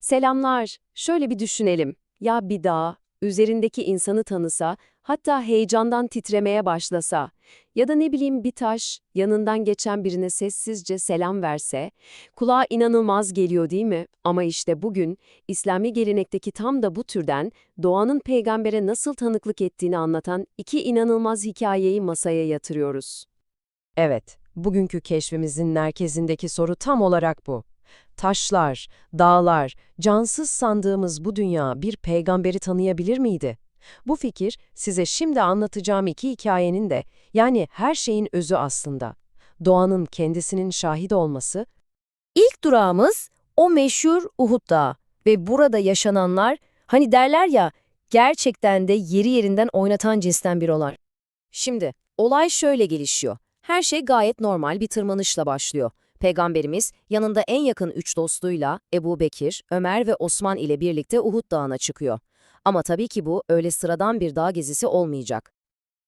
Selamlar. Şöyle bir düşünelim. Ya bir dağ, üzerindeki insanı tanısa, hatta heyecandan titremeye başlasa ya da ne bileyim bir taş, yanından geçen birine sessizce selam verse, kulağa inanılmaz geliyor değil mi? Ama işte bugün, İslami gelenekteki tam da bu türden, doğanın peygambere nasıl tanıklık ettiğini anlatan iki inanılmaz hikayeyi masaya yatırıyoruz. Evet, bugünkü keşfimizin merkezindeki soru tam olarak bu. Taşlar, dağlar, cansız sandığımız bu dünya bir peygamberi tanıyabilir miydi? Bu fikir size şimdi anlatacağım iki hikayenin de yani her şeyin özü aslında. Doğanın kendisinin şahit olması İlk durağımız o meşhur Uhud Dağı ve burada yaşananlar hani derler ya gerçekten de yeri yerinden oynatan cinsten bir olay. Şimdi olay şöyle gelişiyor. Her şey gayet normal bir tırmanışla başlıyor. Peygamberimiz yanında en yakın üç dostuyla Ebu Bekir, Ömer ve Osman ile birlikte Uhud Dağı'na çıkıyor. Ama tabii ki bu öyle sıradan bir dağ gezisi olmayacak.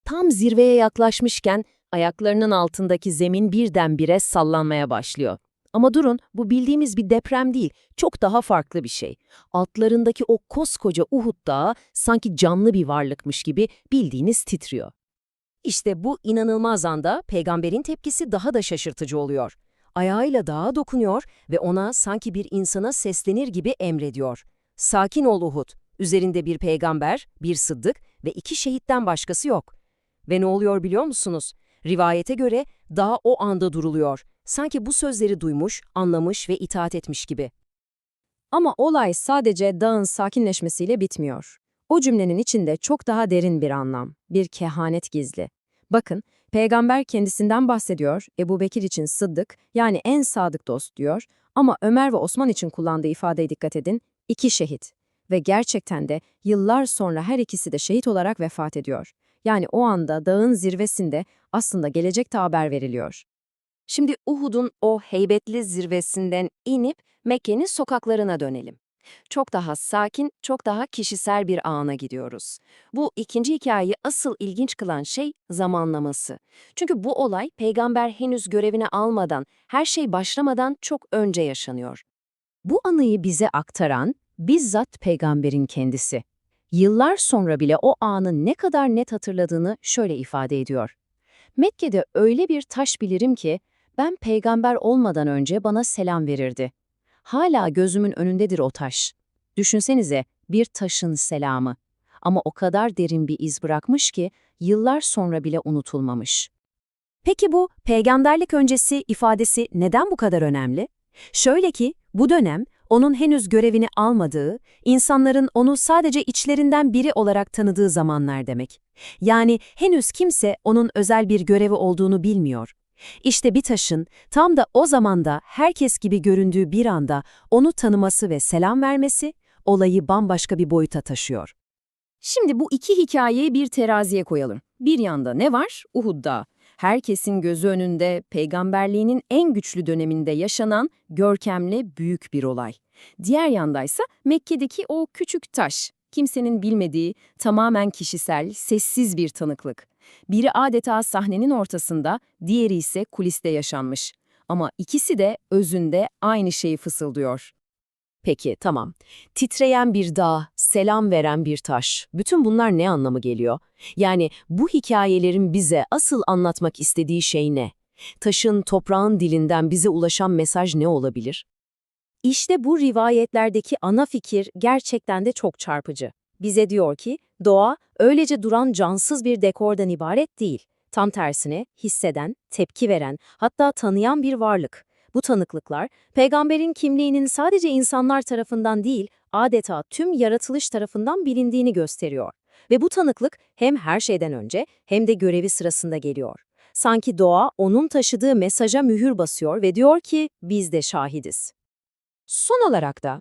Tam zirveye yaklaşmışken ayaklarının altındaki zemin birdenbire sallanmaya başlıyor. Ama durun, bu bildiğimiz bir deprem değil, çok daha farklı bir şey. Altlarındaki o koskoca Uhud Dağı sanki canlı bir varlıkmış gibi bildiğiniz titriyor. İşte bu inanılmaz anda peygamberin tepkisi daha da şaşırtıcı oluyor. Ayağıyla dağa dokunuyor ve ona sanki bir insana seslenir gibi emrediyor. Sakin ol Uhud, üzerinde bir peygamber, bir sıddık ve iki şehitten başkası yok. Ve ne oluyor biliyor musunuz? Rivayete göre dağ o anda duruluyor. Sanki bu sözleri duymuş, anlamış ve itaat etmiş gibi. Ama olay sadece dağın sakinleşmesiyle bitmiyor. O cümlenin içinde çok daha derin bir anlam, bir kehanet gizli. Bakın, peygamber kendisinden bahsediyor, Ebu Bekir için sıddık, yani en sadık dost diyor, ama Ömer ve Osman için kullandığı ifadeye dikkat edin, iki şehit. Ve gerçekten de yıllar sonra her ikisi de şehit olarak vefat ediyor. Yani o anda dağın zirvesinde aslında gelecekte haber veriliyor. Şimdi Uhud'un o heybetli zirvesinden inip Mekke'nin sokaklarına dönelim. Çok daha sakin, çok daha kişisel bir ana gidiyoruz. Bu ikinci hikayeyi asıl ilginç kılan şey zamanlaması. Çünkü bu olay peygamber henüz görevini almadan, her şey başlamadan çok önce yaşanıyor. Bu anıyı bize aktaran bizzat peygamberin kendisi. Yıllar sonra bile o anı ne kadar net hatırladığını şöyle ifade ediyor. Mekke'de öyle bir taş bilirim ki, ben peygamber olmadan önce bana selam verirdi. Hala gözümün önündedir o taş. Düşünsenize bir taşın selamı. Ama o kadar derin bir iz bırakmış ki yıllar sonra bile unutulmamış. Peki bu peygamberlik öncesi ifadesi neden bu kadar önemli? Şöyle ki bu dönem onun henüz görevini almadığı, insanların onu sadece içlerinden biri olarak tanıdığı zamanlar demek. Yani henüz kimse onun özel bir görevi olduğunu bilmiyor. İşte bir taşın tam da o zamanda herkes gibi göründüğü bir anda onu tanıması ve selam vermesi olayı bambaşka bir boyuta taşıyor. Şimdi bu iki hikayeyi bir teraziye koyalım. Bir yanda ne var? Uhud. Herkesin gözü önünde peygamberliğinin en güçlü döneminde yaşanan görkemli büyük bir olay. Diğer yandaysa Mekke'deki o küçük taş. Kimsenin bilmediği, tamamen kişisel, sessiz bir tanıklık. Biri adeta sahnenin ortasında, diğeri ise kuliste yaşanmış. Ama ikisi de özünde aynı şeyi fısıldıyor. Peki, tamam. Titreyen bir dağ, selam veren bir taş. Bütün bunlar ne anlamı geliyor? Yani bu hikayelerin bize asıl anlatmak istediği şey ne? Taşın, toprağın dilinden bize ulaşan mesaj ne olabilir? İşte bu rivayetlerdeki ana fikir gerçekten de çok çarpıcı. Bize diyor ki, doğa öylece duran cansız bir dekordan ibaret değil. Tam tersine hisseden, tepki veren, hatta tanıyan bir varlık. Bu tanıklıklar, peygamberin kimliğinin sadece insanlar tarafından değil, adeta tüm yaratılış tarafından bilindiğini gösteriyor. Ve bu tanıklık hem her şeyden önce hem de görevi sırasında geliyor. Sanki doğa onun taşıdığı mesaja mühür basıyor ve diyor ki biz de şahidiz. Son olarak da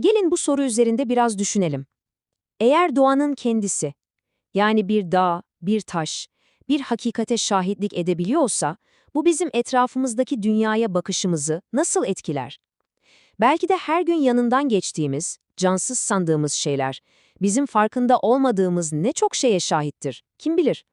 gelin bu soru üzerinde biraz düşünelim. Eğer doğanın kendisi, yani bir dağ, bir taş, bir hakikate şahitlik edebiliyorsa, bu bizim etrafımızdaki dünyaya bakışımızı nasıl etkiler? Belki de her gün yanından geçtiğimiz, cansız sandığımız şeyler, bizim farkında olmadığımız ne çok şeye şahittir, kim bilir?